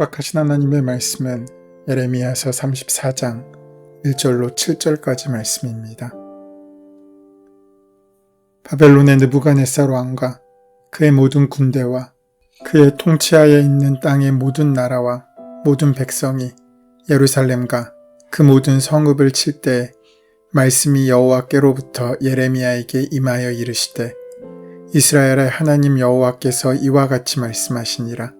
허락하신 하나님의 말씀은 예레미야서 34장 1절로 7절까지 말씀입니다. 바벨론의 느부갓네살 왕과 그의 모든 군대와 그의 통치하에 있는 땅의 모든 나라와 모든 백성이 예루살렘과 그 모든 성읍을 칠 때에 말씀이 여호와께로부터 예레미야에게 임하여 이르시되 이스라엘의 하나님 여호와께서 이와 같이 말씀하시니라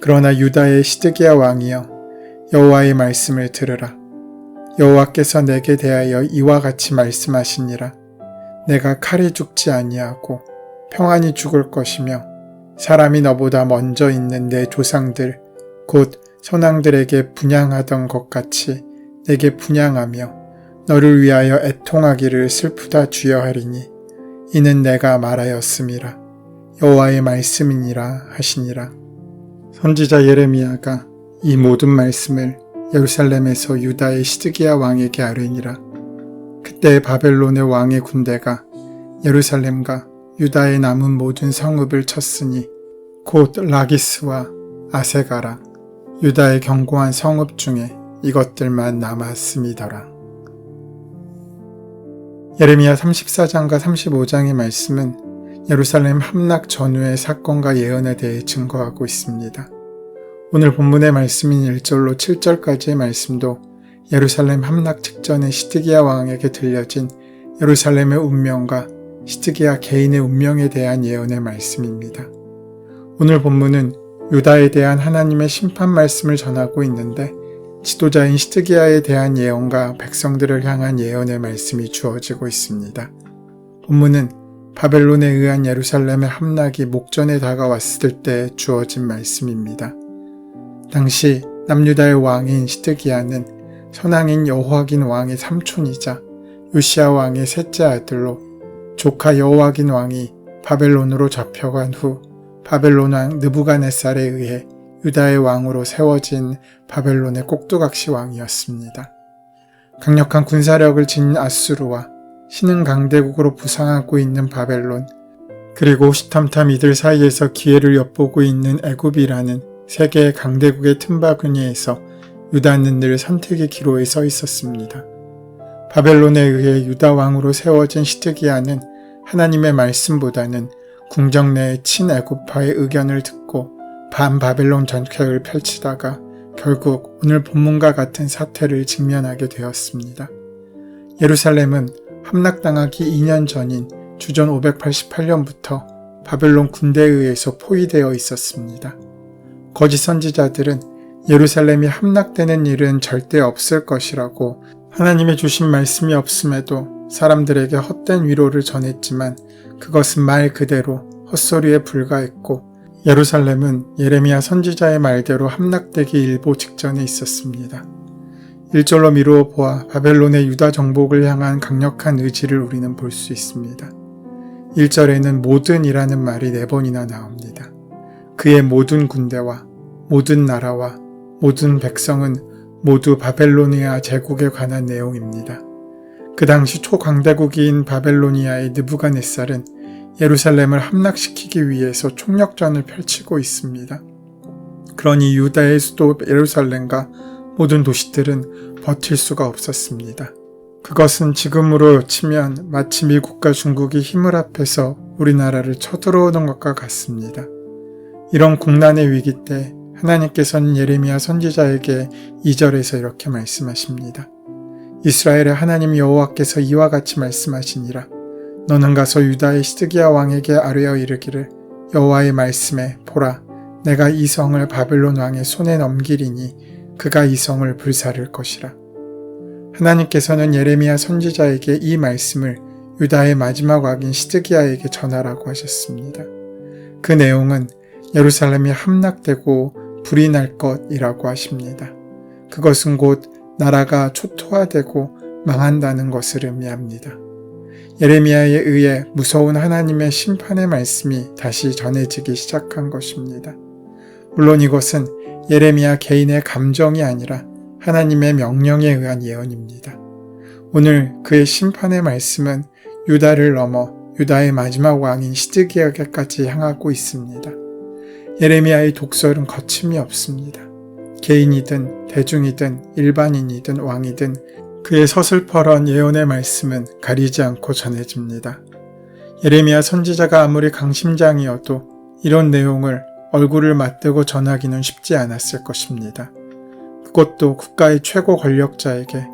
그러나 유다의 시드기야 왕이여 여호와의 말씀을 들으라. 여호와께서 내게 대하여 이와 같이 말씀하시니라. 내가 칼이 죽지 아니하고 평안히 죽을 것이며 사람이 너보다 먼저 있는 내 조상들 곧 선왕들에게 분양하던 것 같이 내게 분양하며 너를 위하여 애통하기를 슬프다 주여하리니 이는 내가 말하였음이라 여호와의 말씀이니라 하시니라 선지자 예레미야가 이 모든 말씀을 예루살렘에서 유다의 시드기야 왕에게 아뢰니라 그때 바벨론의 왕의 군대가 예루살렘과 유다의 남은 모든 성읍을 쳤으니 곧 라기스와 아세가라 유다의 견고한 성읍 중에 이것들만 남았음이더라. 예레미야 34장과 35장의 말씀은 예루살렘 함락 전후의 사건과 예언에 대해 증거하고 있습니다. 오늘 본문의 말씀인 1절로 7절까지의 말씀도 예루살렘 함락 직전에 시드기야 왕에게 들려진 예루살렘의 운명과 시드기야 개인의 운명에 대한 예언의 말씀입니다. 오늘 본문은 유다에 대한 하나님의 심판 말씀을 전하고 있는데 지도자인 시드기야에 대한 예언과 백성들을 향한 예언의 말씀이 주어지고 있습니다. 본문은 바벨론에 의한 예루살렘의 함락이 목전에 다가왔을 때 주어진 말씀입니다. 당시 남유다의 왕인 시드기야는 선왕인 여호와긴 왕의 삼촌이자 요시아 왕의 셋째 아들로 조카 여호와긴 왕이 바벨론으로 잡혀간 후 바벨론 왕 느부갓네살에 의해 유다의 왕으로 세워진 바벨론의 꼭두각시 왕이었습니다. 강력한 군사력을 지닌 아수르와 신흥 강대국으로 부상하고 있는 바벨론, 그리고 호시탐탐 이들 사이에서 기회를 엿보고 있는 애굽이라는 세계의 강대국의 틈바구니에서 유다는 늘 선택의 기로에 서 있었습니다. 바벨론에 의해 유다 왕으로 세워진 시드기야는 하나님의 말씀보다는 궁정 내의 친애굽파의 의견을 듣고 반바벨론 전략을 펼치다가 결국 오늘 본문과 같은 사태를 직면하게 되었습니다. 예루살렘은 함락당하기 2년 전인 주전 588년부터 바벨론 군대에 의해서 포위되어 있었습니다. 거짓 선지자들은 예루살렘이 함락되는 일은 절대 없을 것이라고 하나님의 주신 말씀이 없음에도 사람들에게 헛된 위로를 전했지만 그것은 말 그대로 헛소리에 불과했고 예루살렘은 예레미야 선지자의 말대로 함락되기 일보 직전에 있었습니다. 일절로 미루어 보아 바벨론의 유다 정복을 향한 강력한 의지를 우리는 볼 수 있습니다. 1절에는 모든이라는 말이 네 번이나 나옵니다. 그의 모든 군대와 모든 나라와 모든 백성은 모두 바벨로니아 제국에 관한 내용입니다. 그 당시 초강대국인 바벨로니아의 느부갓네살은 예루살렘을 함락시키기 위해서 총력전을 펼치고 있습니다. 그러니 유다의 수도 예루살렘과 모든 도시들은 버틸 수가 없었습니다. 그것은 지금으로 치면 마치 미국과 중국이 힘을 합해서 우리나라를 쳐들어오는 것과 같습니다. 이런 국난의 위기 때 하나님께서는 예레미야 선지자에게 2절에서 이렇게 말씀하십니다. 이스라엘의 하나님 여호와께서 이와 같이 말씀하시니라. 너는 가서 유다의 시드기야 왕에게 아뢰어 이르기를 여호와의 말씀에 보라 내가 이 성을 바벨론 왕의 손에 넘기리니 그가 이 성을 불사를 것이라. 하나님께서는 예레미야 선지자에게 이 말씀을 유다의 마지막 왕인 시드기야에게 전하라고 하셨습니다. 그 내용은 예루살렘이 함락되고 불이 날 것이라고 하십니다. 그것은 곧 나라가 초토화되고 망한다는 것을 의미합니다. 예레미야에 의해 무서운 하나님의 심판의 말씀이 다시 전해지기 시작한 것입니다. 물론 이것은 예레미야 개인의 감정이 아니라 하나님의 명령에 의한 예언입니다. 오늘 그의 심판의 말씀은 유다를 넘어 유다의 마지막 왕인 시드기야게까지 향하고 있습니다. 예레미야의 독설은 거침이 없습니다. 개인이든 대중이든 일반인이든 왕이든 그의 서슬퍼런 예언의 말씀은 가리지 않고 전해집니다. 예레미야 선지자가 아무리 강심장이어도 이런 내용을 얼굴을 맞대고 전하기는 쉽지 않았을 것입니다. 그것도 국가의 최고 권력자에게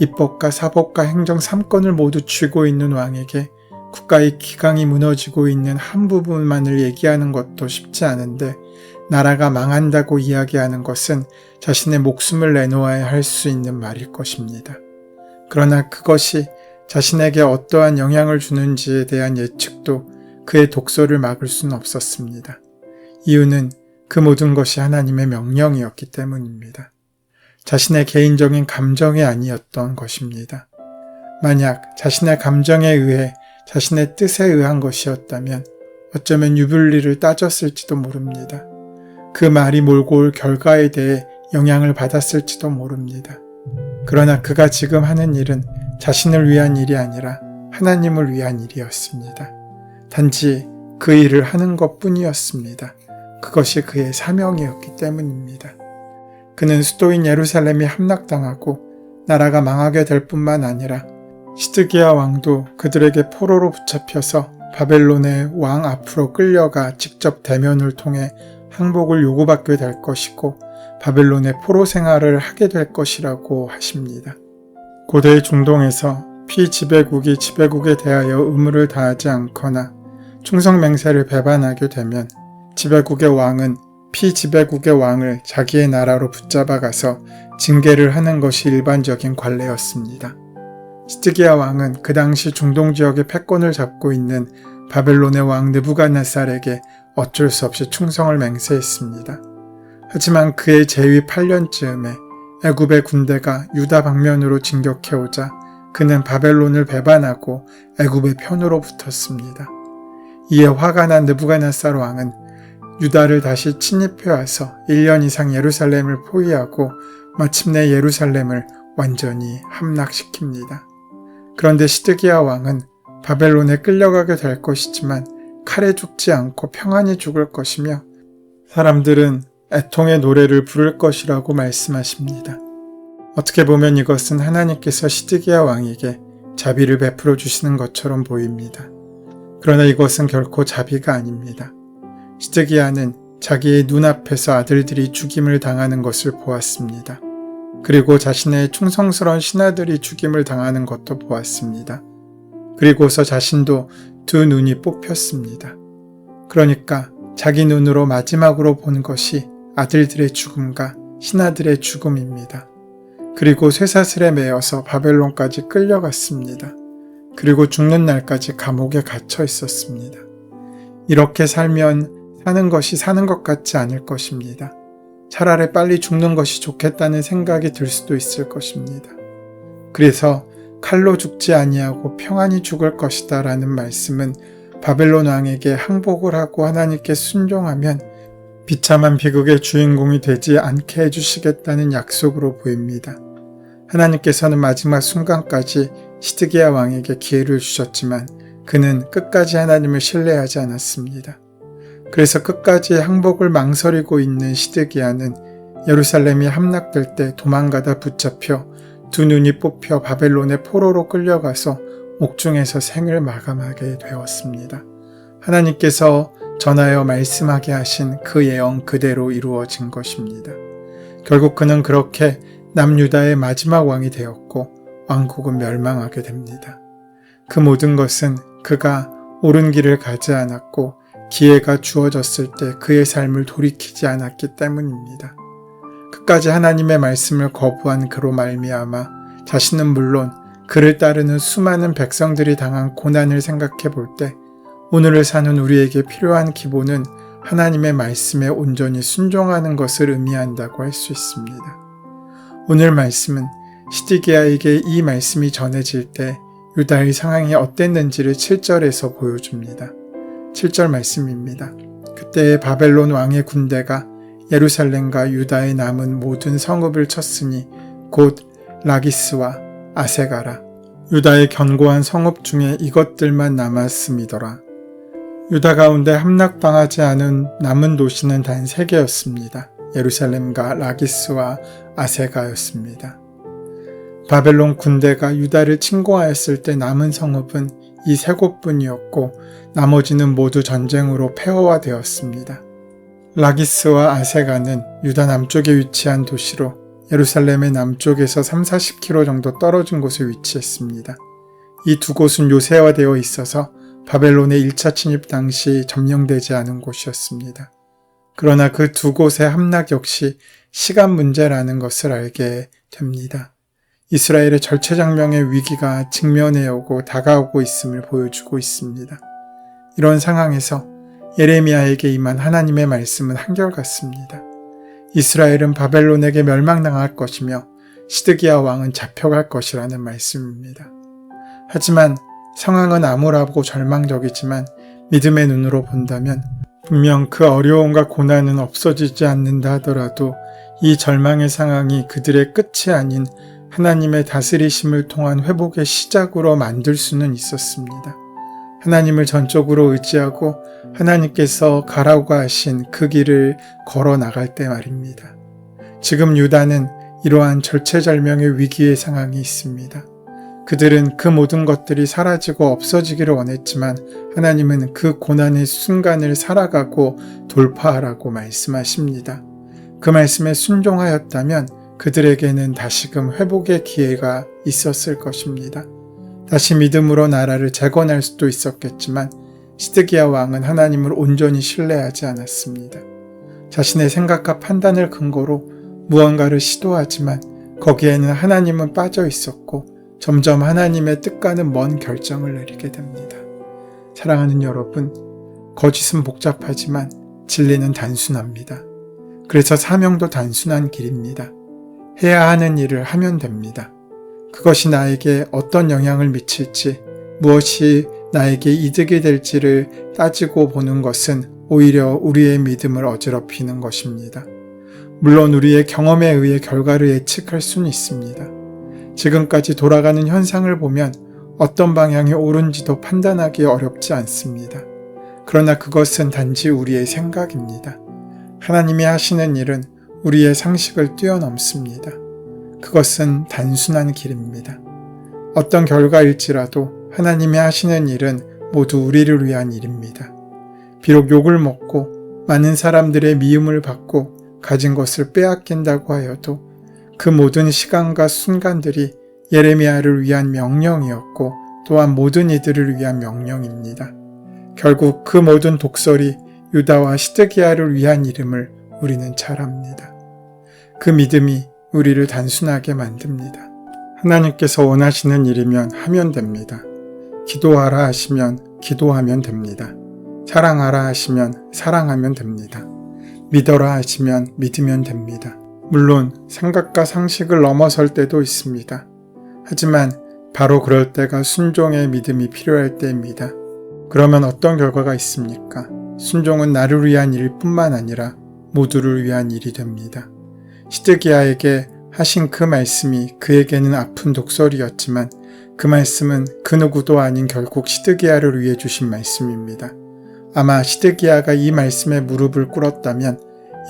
입법과 사법과 행정 3권을 모두 쥐고 있는 왕에게 국가의 기강이 무너지고 있는 한 부분만을 얘기하는 것도 쉽지 않은데 나라가 망한다고 이야기하는 것은 자신의 목숨을 내놓아야 할 수 있는 말일 것입니다. 그러나 그것이 자신에게 어떠한 영향을 주는지에 대한 예측도 그의 독소를 막을 수는 없었습니다. 이유는 그 모든 것이 하나님의 명령이었기 때문입니다. 자신의 개인적인 감정이 아니었던 것입니다. 만약 자신의 감정에 의해 자신의 뜻에 의한 것이었다면 어쩌면 유불리를 따졌을지도 모릅니다. 그 말이 몰고 올 결과에 대해 영향을 받았을지도 모릅니다. 그러나 그가 지금 하는 일은 자신을 위한 일이 아니라 하나님을 위한 일이었습니다. 단지 그 일을 하는 것 뿐이었습니다. 그것이 그의 사명이었기 때문입니다. 그는 수도인 예루살렘이 함락당하고 나라가 망하게 될 뿐만 아니라 시드기야 왕도 그들에게 포로로 붙잡혀서 바벨론의 왕 앞으로 끌려가 직접 대면을 통해 항복을 요구받게 될 것이고 바벨론의 포로 생활을 하게 될 것이라고 하십니다. 고대 중동에서 피지배국이 지배국에 대하여 의무를 다하지 않거나 충성 맹세를 배반하게 되면 지배국의 왕은 피지배국의 왕을 자기의 나라로 붙잡아 가서 징계를 하는 것이 일반적인 관례였습니다. 시드기야 왕은 그 당시 중동 지역의 패권을 잡고 있는 바벨론의 왕 느부갓네살에게 어쩔 수 없이 충성을 맹세했습니다. 하지만 그의 재위 8년쯤에 애굽의 군대가 유다 방면으로 진격해오자 그는 바벨론을 배반하고 애굽의 편으로 붙었습니다. 이에 화가 난 느부갓네살 왕은 유다를 다시 침입해 와서 1년 이상 예루살렘을 포위하고 마침내 예루살렘을 완전히 함락시킵니다. 그런데 시드기야 왕은 바벨론에 끌려가게 될 것이지만 칼에 죽지 않고 평안히 죽을 것이며 사람들은 애통의 노래를 부를 것이라고 말씀하십니다. 어떻게 보면 이것은 하나님께서 시드기야 왕에게 자비를 베풀어 주시는 것처럼 보입니다. 그러나 이것은 결코 자비가 아닙니다. 시드기야는 자기의 눈앞에서 아들들이 죽임을 당하는 것을 보았습니다. 그리고 자신의 충성스러운 신하들이 죽임을 당하는 것도 보았습니다. 그리고서 자신도 두 눈이 뽑혔습니다. 그러니까 자기 눈으로 마지막으로 본 것이 아들들의 죽음과 신하들의 죽음입니다. 그리고 쇠사슬에 매여서 바벨론까지 끌려갔습니다. 그리고 죽는 날까지 감옥에 갇혀 있었습니다. 이렇게 살면 사는 것이 사는 것 같지 않을 것입니다. 차라리 빨리 죽는 것이 좋겠다는 생각이 들 수도 있을 것입니다. 그래서 칼로 죽지 아니하고 평안히 죽을 것이다 라는 말씀은 바벨론 왕에게 항복을 하고 하나님께 순종하면 비참한 비극의 주인공이 되지 않게 해주시겠다는 약속으로 보입니다. 하나님께서는 마지막 순간까지 시드기야 왕에게 기회를 주셨지만 그는 끝까지 하나님을 신뢰하지 않았습니다. 그래서 끝까지 항복을 망설이고 있는 시드기야는 예루살렘이 함락될 때 도망가다 붙잡혀 두 눈이 뽑혀 바벨론의 포로로 끌려가서 옥중에서 생을 마감하게 되었습니다. 하나님께서 전하여 말씀하게 하신 그 예언 그대로 이루어진 것입니다. 결국 그는 그렇게 남유다의 마지막 왕이 되었고 왕국은 멸망하게 됩니다. 그 모든 것은 그가 옳은 길을 가지 않았고 기회가 주어졌을 때 그의 삶을 돌이키지 않았기 때문입니다. 끝까지 하나님의 말씀을 거부한 그로 말미암아 자신은 물론 그를 따르는 수많은 백성들이 당한 고난을 생각해 볼 때 오늘을 사는 우리에게 필요한 기본은 하나님의 말씀에 온전히 순종하는 것을 의미한다고 할 수 있습니다. 오늘 말씀은 시디기야에게 이 말씀이 전해질 때 유다의 상황이 어땠는지를 7절에서 보여줍니다. 7절 말씀입니다. 그때 바벨론 왕의 군대가 예루살렘과 유다에 남은 모든 성읍을 쳤으니 곧 라기스와 아세가라. 유다의 견고한 성읍 중에 이것들만 남았음이더라. 유다 가운데 함락당하지 않은 남은 도시는 단 세 개였습니다. 예루살렘과 라기스와 아세가였습니다. 바벨론 군대가 유다를 침공하였을 때 남은 성읍은 이 세 곳뿐이었고 나머지는 모두 전쟁으로 폐허화되었습니다. 라기스와 아세가는 유다 남쪽에 위치한 도시로 예루살렘의 남쪽에서 3, 40km 정도 떨어진 곳에 위치했습니다. 이 두 곳은 요새화되어 있어서 바벨론의 1차 침입 당시 점령되지 않은 곳이었습니다. 그러나 그 두 곳의 함락 역시 시간 문제라는 것을 알게 됩니다. 이스라엘의 절체장명의 위기가 직면해 오고 다가오고 있음을 보여주고 있습니다. 이런 상황에서 예레미야에게 임한 하나님의 말씀은 한결같습니다. 이스라엘은 바벨론에게 멸망당할 것이며 시드기야 왕은 잡혀갈 것이라는 말씀입니다. 하지만 상황은 암울하고 절망적이지만 믿음의 눈으로 본다면 분명 그 어려움과 고난은 없어지지 않는다 하더라도 이 절망의 상황이 그들의 끝이 아닌 하나님의 다스리심을 통한 회복의 시작으로 만들 수는 있었습니다. 하나님을 전적으로 의지하고 하나님께서 가라고 하신 그 길을 걸어 나갈 때 말입니다. 지금 유다는 이러한 절체절명의 위기의 상황이 있습니다. 그들은 그 모든 것들이 사라지고 없어지기를 원했지만 하나님은 그 고난의 순간을 살아가고 돌파하라고 말씀하십니다. 그 말씀에 순종하였다면 그들에게는 다시금 회복의 기회가 있었을 것입니다. 다시 믿음으로 나라를 재건할 수도 있었겠지만 시드기야 왕은 하나님을 온전히 신뢰하지 않았습니다. 자신의 생각과 판단을 근거로 무언가를 시도하지만 거기에는 하나님은 빠져 있었고 점점 하나님의 뜻과는 먼 결정을 내리게 됩니다. 사랑하는 여러분, 거짓은 복잡하지만 진리는 단순합니다. 그래서 사명도 단순한 길입니다. 해야 하는 일을 하면 됩니다. 그것이 나에게 어떤 영향을 미칠지, 무엇이 나에게 이득이 될지를 따지고 보는 것은 오히려 우리의 믿음을 어지럽히는 것입니다. 물론 우리의 경험에 의해 결과를 예측할 수는 있습니다. 지금까지 돌아가는 현상을 보면 어떤 방향이 옳은지도 판단하기 어렵지 않습니다. 그러나 그것은 단지 우리의 생각입니다. 하나님이 하시는 일은 우리의 상식을 뛰어넘습니다. 그것은 단순한 길입니다. 어떤 결과일지라도 하나님이 하시는 일은 모두 우리를 위한 일입니다. 비록 욕을 먹고 많은 사람들의 미움을 받고 가진 것을 빼앗긴다고 하여도 그 모든 시간과 순간들이 예레미야를 위한 명령이었고 또한 모든 이들을 위한 명령입니다. 결국 그 모든 독설이 유다와 시드기야를 위한 이름을 우리는 잘 압니다. 그 믿음이 우리를 단순하게 만듭니다. 하나님께서 원하시는 일이면 하면 됩니다. 기도하라 하시면 기도하면 됩니다. 사랑하라 하시면 사랑하면 됩니다. 믿어라 하시면 믿으면 됩니다. 물론 생각과 상식을 넘어설 때도 있습니다. 하지만 바로 그럴 때가 순종의 믿음이 필요할 때입니다. 그러면 어떤 결과가 있습니까? 순종은 나를 위한 일뿐만 아니라 모두를 위한 일이 됩니다. 시드기야에게 하신 그 말씀이 그에게는 아픈 독설이었지만 그 말씀은 그 누구도 아닌 결국 시드기야를 위해 주신 말씀입니다. 아마 시드기야가 이 말씀에 무릎을 꿇었다면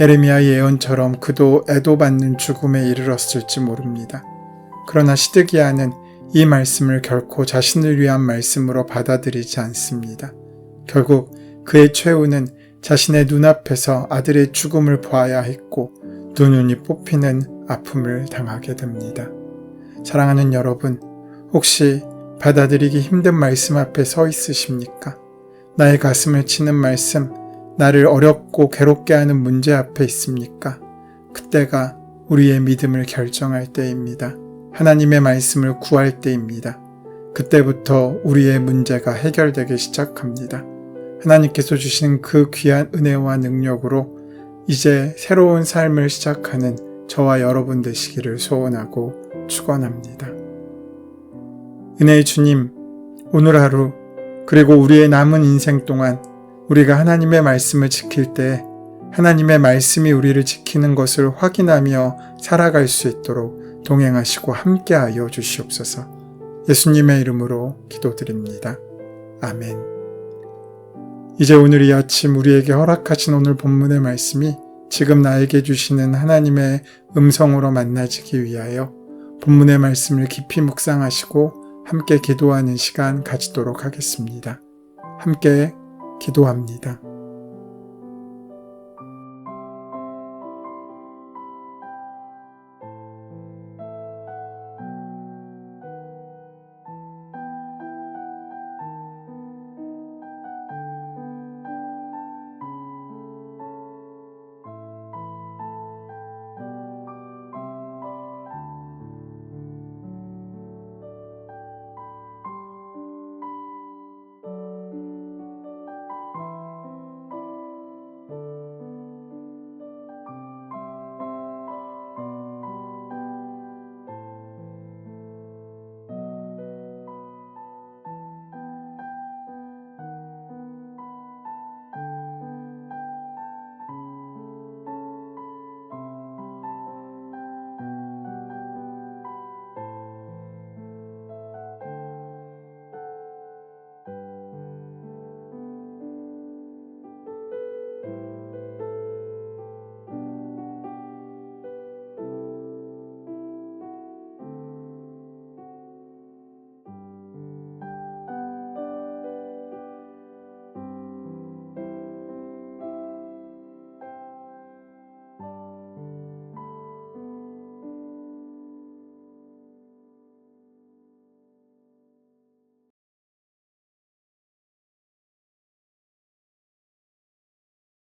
예레미야 예언처럼 그도 애도받는 죽음에 이르렀을지 모릅니다. 그러나 시드기야는 이 말씀을 결코 자신을 위한 말씀으로 받아들이지 않습니다. 결국 그의 최후는 자신의 눈앞에서 아들의 죽음을 보아야 했고 두 눈이 뽑히는 아픔을 당하게 됩니다. 사랑하는 여러분, 혹시 받아들이기 힘든 말씀 앞에 서 있으십니까? 나의 가슴을 치는 말씀, 나를 어렵고 괴롭게 하는 문제 앞에 있습니까? 그때가 우리의 믿음을 결정할 때입니다. 하나님의 말씀을 구할 때입니다. 그때부터 우리의 문제가 해결되기 시작합니다. 하나님께서 주신 그 귀한 은혜와 능력으로 이제 새로운 삶을 시작하는 저와 여러분 되시기를 소원하고 축원합니다. 은혜의 주님, 오늘 하루 그리고 우리의 남은 인생 동안 우리가 하나님의 말씀을 지킬 때 하나님의 말씀이 우리를 지키는 것을 확인하며 살아갈 수 있도록 동행하시고 함께하여 주시옵소서. 예수님의 이름으로 기도드립니다. 아멘. 이제 오늘 이 아침 우리에게 허락하신 오늘 본문의 말씀이 지금 나에게 주시는 하나님의 음성으로 만나지기 위하여 본문의 말씀을 깊이 묵상하시고 함께 기도하는 시간 가지도록 하겠습니다. 함께 기도합니다.